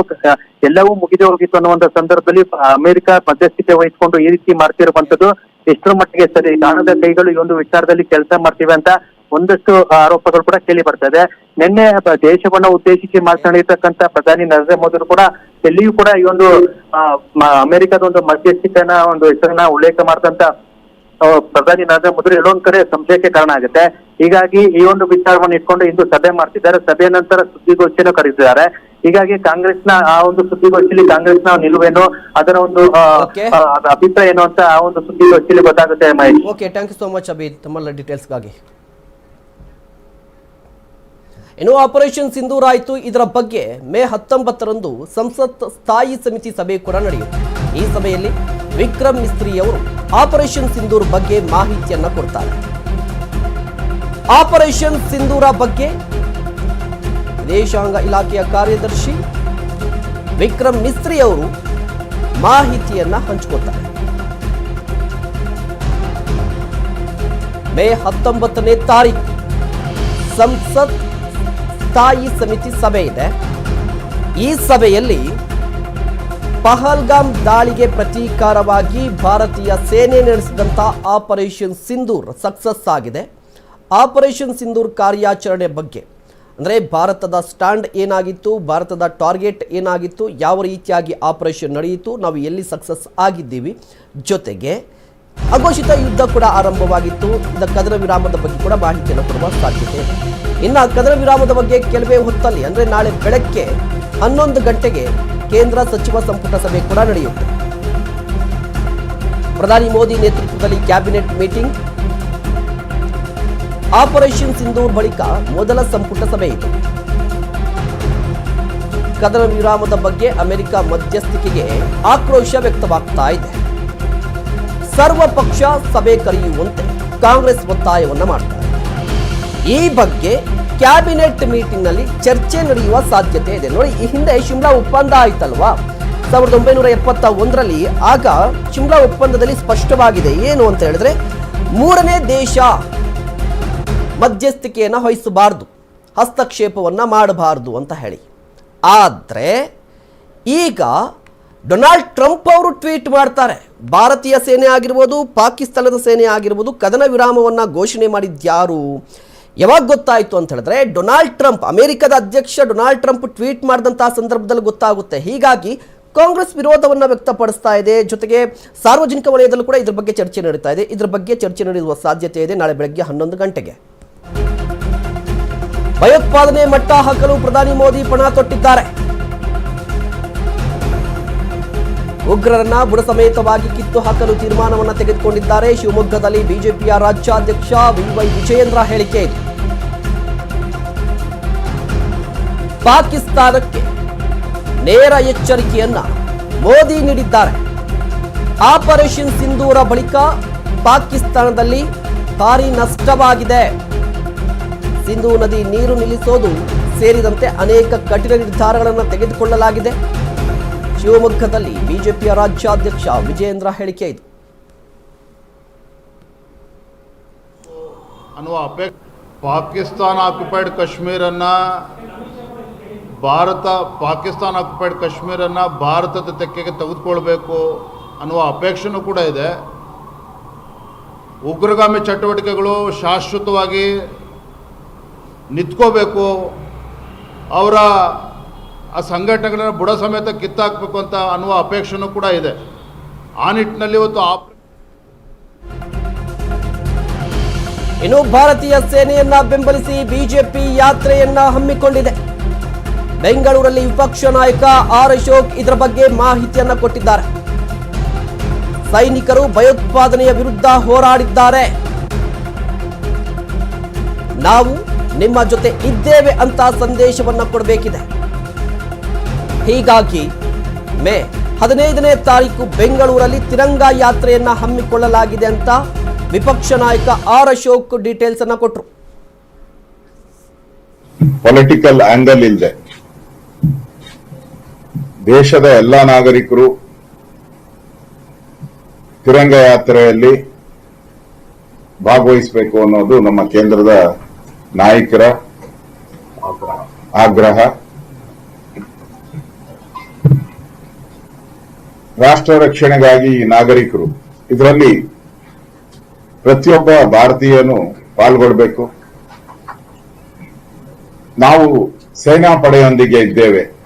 ಎಲ್ಲವೂ ಮುಗಿದು ಹೋಗಿತ್ತು ಅನ್ನೋ ಒಂದು ಸಂದರ್ಭದಲ್ಲಿ ಅಮೆರಿಕ ಮಧ್ಯಸ್ಥಿಕೆ ವಹಿಸಿಕೊಂಡು ಈ ರೀತಿ ಮಾಡ್ತಿರುವಂತದ್ದು ಎಷ್ಟರ ಮಟ್ಟಿಗೆ ಸರಿ? ಕಾಣದ ಕೈಗಳು ಈ ಒಂದು ವಿಚಾರದಲ್ಲಿ ಕೆಲಸ ಮಾಡ್ತೀವಿ ಅಂತ ಒಂದಷ್ಟು ಆರೋಪಗಳು ಕೂಡ ಕೇಳಿ ಬರ್ತದೆ. ನಿನ್ನೆ ದೇಶವನ್ನು ಉದ್ದೇಶಿಸಿ ಮಾತನಾಡಿರ್ತಕ್ಕಂಥ ಪ್ರಧಾನಿ ನರೇಂದ್ರ ಮೋದಿ ಕೂಡ ಎಲ್ಲಿಯೂ ಕೂಡ ಈ ಒಂದು ಅಮೆರಿಕದ ಒಂದು ಮಧ್ಯಸ್ಥಿಕೆನ, ಒಂದು ಹೆಸರನ್ನ ಉಲ್ಲೇಖ ಮಾಡಿದಂತ ಪ್ರಧಾನಿ ನರೇಂದ್ರ ಮೋದಿ ಎಲ್ಲೊಂದ್ ಕಡೆ ಸಂಶಯಕ್ಕೆ ಕಾರಣ ಆಗುತ್ತೆ. ಹೀಗಾಗಿ ಈ ಒಂದು ವಿಚಾರವನ್ನು ಇಟ್ಕೊಂಡು ಇಂದು ಸಭೆ ಮಾಡ್ತಿದ್ದಾರೆ. ಸಭೆ ನಂತರ ಸುದ್ದಿಗೋಷ್ಠಿಯನ್ನು ಕರೆದಿದ್ದಾರೆ. ಹೀಗಾಗಿ ಕಾಂಗ್ರೆಸ್ನ ಆ ಒಂದು ಸುದ್ದಿಗೋಷ್ಠಿಯಲ್ಲಿ ಕಾಂಗ್ರೆಸ್ನ ನಿಲುವೇನು ಅದರ ಒಂದು ಅಭಿಪ್ರಾಯ ಏನು ಅಂತ ಆ ಒಂದು ಸುದ್ದಿಗೋಷ್ಠಿಯಲ್ಲಿ ಗೊತ್ತಾಗುತ್ತೆ ಮಾಹಿತಿ okay thank you so much Abhi ತಮ್ಮೆಲ್ಲ ಡೀಟೇಲ್ಸ್ಗಾಗಿ ಇನ್ನು ಆಪರೇಷನ್ ಸಿಂಧೂರ್ ಆಯಿತು. ಇದರ ಬಗ್ಗೆ ಮೇ ಹತ್ತೊಂಬತ್ತರಂದು ಸಂಸತ್ ಸ್ಥಾಯಿ ಸಮಿತಿ ಸಭೆ ಕೂಡ ನಡೆಯುತ್ತೆ. ಈ ಸಭೆಯಲ್ಲಿ ವಿಕ್ರಮ್ ಮಿಸ್ತ್ರಿ ಅವರು ಆಪರೇಷನ್ ಸಿಂಧೂರ್ ಬಗ್ಗೆ ಮಾಹಿತಿಯನ್ನ ಕೊಡ್ತಾರೆ. ಆಪರೇಷನ್ ಸಿಂಧೂರ ಬಗ್ಗೆ ವಿದೇಶಾಂಗ ಇಲಾಖೆಯ ಕಾರ್ಯದರ್ಶಿ ವಿಕ್ರಮ್ ಮಿಸ್ತ್ರಿ ಅವರು ಮಾಹಿತಿಯನ್ನ ಹಂಚಿಕೊಳ್ತಾರೆ. ಮೇ ಹತ್ತೊಂಬತ್ತನೇ ತಾರೀಕು ಸಂಸತ್ ಸ್ಥಾಯಿ ಸಮಿತಿ ಸಭೆ ಇದೆ. ಈ ಸಭೆಯಲ್ಲಿ ಪಹಲ್ಗಾಮ್ ದಾಳಿಗೆ ಪ್ರತೀಕಾರವಾಗಿ ಭಾರತೀಯ ಸೇನೆ ನಡೆಸಿದಂಥ ಆಪರೇಷನ್ ಸಿಂಧೂರ್ ಸಕ್ಸಸ್ ಆಗಿದೆ. ಆಪರೇಷನ್ ಸಿಂಧೂರ್ ಕಾರ್ಯಾಚರಣೆ ಬಗ್ಗೆ, ಅಂದರೆ ಭಾರತದ ಸ್ಟ್ಯಾಂಡ್ ಏನಾಗಿತ್ತು, ಭಾರತದ ಟಾರ್ಗೆಟ್ ಏನಾಗಿತ್ತು, ಯಾವ ರೀತಿಯಾಗಿ ಆಪರೇಷನ್ ನಡೆಯಿತು, ನಾವು ಎಲ್ಲಿ ಸಕ್ಸಸ್ ಆಗಿದ್ದೀವಿ ಜೊತೆಗೆ ಅಘೋಷಿತ ಯುದ್ಧ ಕೂಡ ಆರಂಭವಾಗಿತ್ತು. ಇದ ಕದನ ವಿರಾಮದ ಬಗ್ಗೆ ಕೂಡ ಮಾಹಿತಿಯನ್ನು ಕೊಡುವ ಸಾಧ್ಯತೆ ಇನ್ನು ಕದನ ವಿರಾಮದ ಬಗ್ಗೆ ಕೆಲವೇ ಹೊತ್ತಲ್ಲಿ, ಅಂದರೆ ನಾಳೆ ಬೆಳಗ್ಗೆ ಹನ್ನೊಂದು ಗಂಟೆಗೆ ಕೇಂದ್ರ ಸಚಿವ ಸಂಪುಟ ಸಭೆ ಕೂಡ ನಡೆಯುತ್ತೆ. ಪ್ರಧಾನಿ ಮೋದಿ ನೇತೃತ್ವದಲ್ಲಿ ಕ್ಯಾಬಿನೆಟ್ ಮೀಟಿಂಗ್. ಆಪರೇಷನ್ ಸಿಂಧೂರ್ ಬಳಿಕ ಮೊದಲ ಸಂಪುಟ ಸಭೆ ಇದು. ಕದನ ವಿರಾಮದ ಬಗ್ಗೆ ಅಮೆರಿಕ ಮಧ್ಯಸ್ಥಿಕೆಗೆ ಆಕ್ರೋಶ ವ್ಯಕ್ತವಾಗ್ತಾ ಇದೆ. ಸರ್ವಪಕ್ಷ ಸಭೆ ಕರೆಯುವಂತೆ ಕಾಂಗ್ರೆಸ್ ಒತ್ತಾಯವನ್ನ ಮಾಡ್ತಾರೆ. ಈ ಬಗ್ಗೆ ಕ್ಯಾಬಿನೆಟ್ ಮೀಟಿಂಗ್ನಲ್ಲಿ ಚರ್ಚೆ ನಡೆಯುವ ಸಾಧ್ಯತೆ ಇದೆ. ನೋಡಿ, ಈ ಹಿಂದೆ ಶಿಮ್ಲಾ ಒಪ್ಪಂದ ಆಯ್ತಲ್ವಾ? ಸಾವಿರದ ಒಂಬೈನೂರ ಎಪ್ಪತ್ತ ಒಂದರಲ್ಲಿ ಆಗ ಶಿಮ್ಲಾ ಒಪ್ಪಂದದಲ್ಲಿ ಸ್ಪಷ್ಟವಾಗಿದೆ. ಏನು ಅಂತ ಹೇಳಿದ್ರೆ, ಮೂರನೇ ದೇಶ ಮಧ್ಯಸ್ಥಿಕೆಯನ್ನು ವಹಿಸಬಾರ್ದು, ಹಸ್ತಕ್ಷೇಪವನ್ನು ಮಾಡಬಾರ್ದು ಅಂತ ಹೇಳಿ. ಆದರೆ, ಈಗ ಡೊನಾಲ್ಡ್ ಟ್ರಂಪ್ ಅವರು ಟ್ವೀಟ್ ಮಾಡ್ತಾರೆ. ಭಾರತೀಯ ಸೇನೆ ಆಗಿರ್ಬೋದು, ಪಾಕಿಸ್ತಾನದ ಸೇನೆ ಆಗಿರ್ಬೋದು, ಕದನ ವಿರಾಮವನ್ನು ಘೋಷಣೆ ಮಾಡಿದ್ಯಾರು? ಯಾವಾಗ ಗೊತ್ತಾಯಿತು ಅಂತ ಹೇಳಿದ್ರೆ, ಡೊನಾಲ್ಡ್ ಟ್ರಂಪ್, ಅಮೆರಿಕದ ಅಧ್ಯಕ್ಷ ಡೊನಾಲ್ಡ್ ಟ್ರಂಪ್ ಟ್ವೀಟ್ ಮಾಡಿದಂತಹ ಸಂದರ್ಭದಲ್ಲಿ ಗೊತ್ತಾಗುತ್ತೆ. ಹೀಗಾಗಿ ಕಾಂಗ್ರೆಸ್ ವಿರೋಧವನ್ನು ವ್ಯಕ್ತಪಡಿಸ್ತಾ ಇದೆ. ಜೊತೆಗೆ ಸಾರ್ವಜನಿಕ ವಲಯದಲ್ಲೂ ಕೂಡ ಇದ್ರ ಬಗ್ಗೆ ಚರ್ಚೆ ನಡೀತಾ ಇದೆ. ಇದ್ರ ಬಗ್ಗೆ ಚರ್ಚೆ ನಡೆಯುವ ಸಾಧ್ಯತೆ ಇದೆ ನಾಳೆ ಬೆಳಗ್ಗೆ ಹನ್ನೊಂದು ಗಂಟೆಗೆ. ಭಯೋತ್ಪಾದನೆ ಮಟ್ಟ ಹಾಕಲು ಪ್ರಧಾನಿ ಮೋದಿ ಪಣ ತೊಟ್ಟಿದ್ದಾರೆ. ಉಗ್ರರನ್ನ ಬುಡಸಮೇತವಾಗಿ ಕಿತ್ತು ಹಾಕಲು ತೀರ್ಮಾನವನ್ನು ತೆಗೆದುಕೊಂಡಿದ್ದಾರೆ. ಶಿವಮೊಗ್ಗದಲ್ಲಿ ಬಿಜೆಪಿಯ ರಾಜ್ಯಾಧ್ಯಕ್ಷ ವಿವೈ ವಿಜಯೇಂದ್ರ ಹೇಳಿಕೆ. ಪಾಕಿಸ್ತಾನಕ್ಕೆ ನೇರ ಎಚ್ಚರಿಕೆಯನ್ನ ಮೋದಿ ನೀಡಿದ್ದಾರೆ. ಆಪರೇಷನ್ ಸಿಂಧೂರ ಬಳಿಕ ಪಾಕಿಸ್ತಾನದಲ್ಲಿ ಭಾರಿ ನಷ್ಟವಾಗಿದೆ. ಸಿಂಧೂ ನದಿ ನೀರು ನಿಲ್ಲಿಸೋದು ಸೇರಿದಂತೆ ಅನೇಕ ಕಠಿಣ ನಿರ್ಧಾರಗಳನ್ನು ತೆಗೆದುಕೊಳ್ಳಲಾಗಿದೆ. ಶಿವಮೊಗ್ಗದಲ್ಲಿ ಬಿಜೆಪಿಯ ರಾಜ್ಯಾಧ್ಯಕ್ಷ ವಿಜಯೇಂದ್ರ ಹೇಳಿಕೆ ಇದು. ಅನ್ನುವ ಅಪೇಕ್ಷ. ಪಾಕಿಸ್ತಾನ ಆಕ್ಯುಪೈಡ್ ಕಾಶ್ಮೀರನ್ನ ಭಾರತ, ಪಾಕಿಸ್ತಾನ ಆಕ್ಯುಪೈಡ್ ಕಾಶ್ಮೀರನ್ನ ಭಾರತದ ತೆಕ್ಕೆಗೆ ತೆಗೆದುಕೊಳ್ಬೇಕು ಅನ್ನುವ ಅಪೇಕ್ಷೆನೂ ಕೂಡ ಇದೆ. ಉಗ್ರಗಾಮಿ ಚಟುವಟಿಕೆಗಳು ಶಾಶ್ವತವಾಗಿ ನಿಂತ್ಕೋಬೇಕು. ಅವರ ಆ ಸಂಘಟನೆಗಳನ್ನ ಬುಡ ಸಮೇತ ಕಿತ್ತಾಕಬೇಕು ಅಂತ ಅನ್ನುವ ಅಪೇಕ್ಷೆನೂ ಕೂಡ ಇದೆ. ಆ ನಿಟ್ಟಿನಲ್ಲಿ ಇವತ್ತು ಆ ಇನ್ನು ಭಾರತೀಯ ಸೇನೆಯನ್ನ ಬೆಂಬಲಿಸಿ ಬಿಜೆಪಿ ಯಾತ್ರೆಯನ್ನ ಹಮ್ಮಿಕೊಂಡಿದೆ. ಬೆಂಗಳೂರಲ್ಲಿ ವಿಪಕ್ಷ ನಾಯಕ ಆರ್ ಅಶೋಕ್ ಇದರ ಬಗ್ಗೆ ಮಾಹಿತಿಯನ್ನ ಕೊಟ್ಟಿದ್ದಾರೆ. ಸೈನಿಕರು ಭಯೋತ್ಪಾದನೆಯ ವಿರುದ್ಧ ಹೋರಾಡಿದ್ದಾರೆ. ನಾವು ನಿಮ್ಮ ಜೊತೆ ಇದ್ದೇವೆ ಅಂತ ಸಂದೇಶವನ್ನ ಕೊಡಬೇಕಿದೆ. ಹೀಗಾಗಿ ಮೇ ಹದಿನೈದನೇ ತಾರೀಕು ಬೆಂಗಳೂರಲ್ಲಿ ತಿರಂಗ ಯಾತ್ರೆಯನ್ನ ಹಮ್ಮಿಕೊಳ್ಳಲಾಗಿದೆ ಅಂತ ವಿಪಕ್ಷ ನಾಯಕ ಆರ್ ಅಶೋಕ್ ಡೀಟೇಲ್ಸ್ ಅನ್ನ ಕೊಟ್ಟರು ಪೊಲಿಟಿಕಲ್ ಆಂಗಲ್ ಇಲ್ಲದೆ ದೇಶದ ಎಲ್ಲ ನಾಗರಿಕರು ತಿರಂಗ ಯಾತ್ರೆಯಲ್ಲಿ ಭಾಗವಹಿಸಬೇಕು ಅನ್ನೋದು ನಮ್ಮ ಕೇಂದ್ರದ ನಾಯಕರ ಆಗ್ರಹ. ರಾಷ್ಟ್ರ ರಕ್ಷಣೆಗಾಗಿ ನಾಗರಿಕರು. ಇದರಲ್ಲಿ ಪ್ರತಿಯೊಬ್ಬ ಭಾರತೀಯನು ಪಾಲ್ಗೊಳ್ಬೇಕು. ನಾವು ಸೇನಾ ಪಡೆಯೊಂದಿಗೆ ಇದ್ದೇವೆ.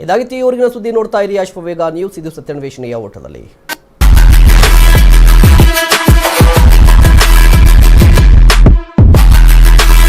ಇದಾಗಿತ್ತು ಈವರೆಗಿನ ಸುದ್ದಿ ನೋಡ್ತಾ ಇರಿ. ಅಶ್ವವೇಗ ನ್ಯೂಸ್. ಇದು ಸತ್ಯನ್ವೇಷಣೆಯ ಓಟದಲ್ಲಿ.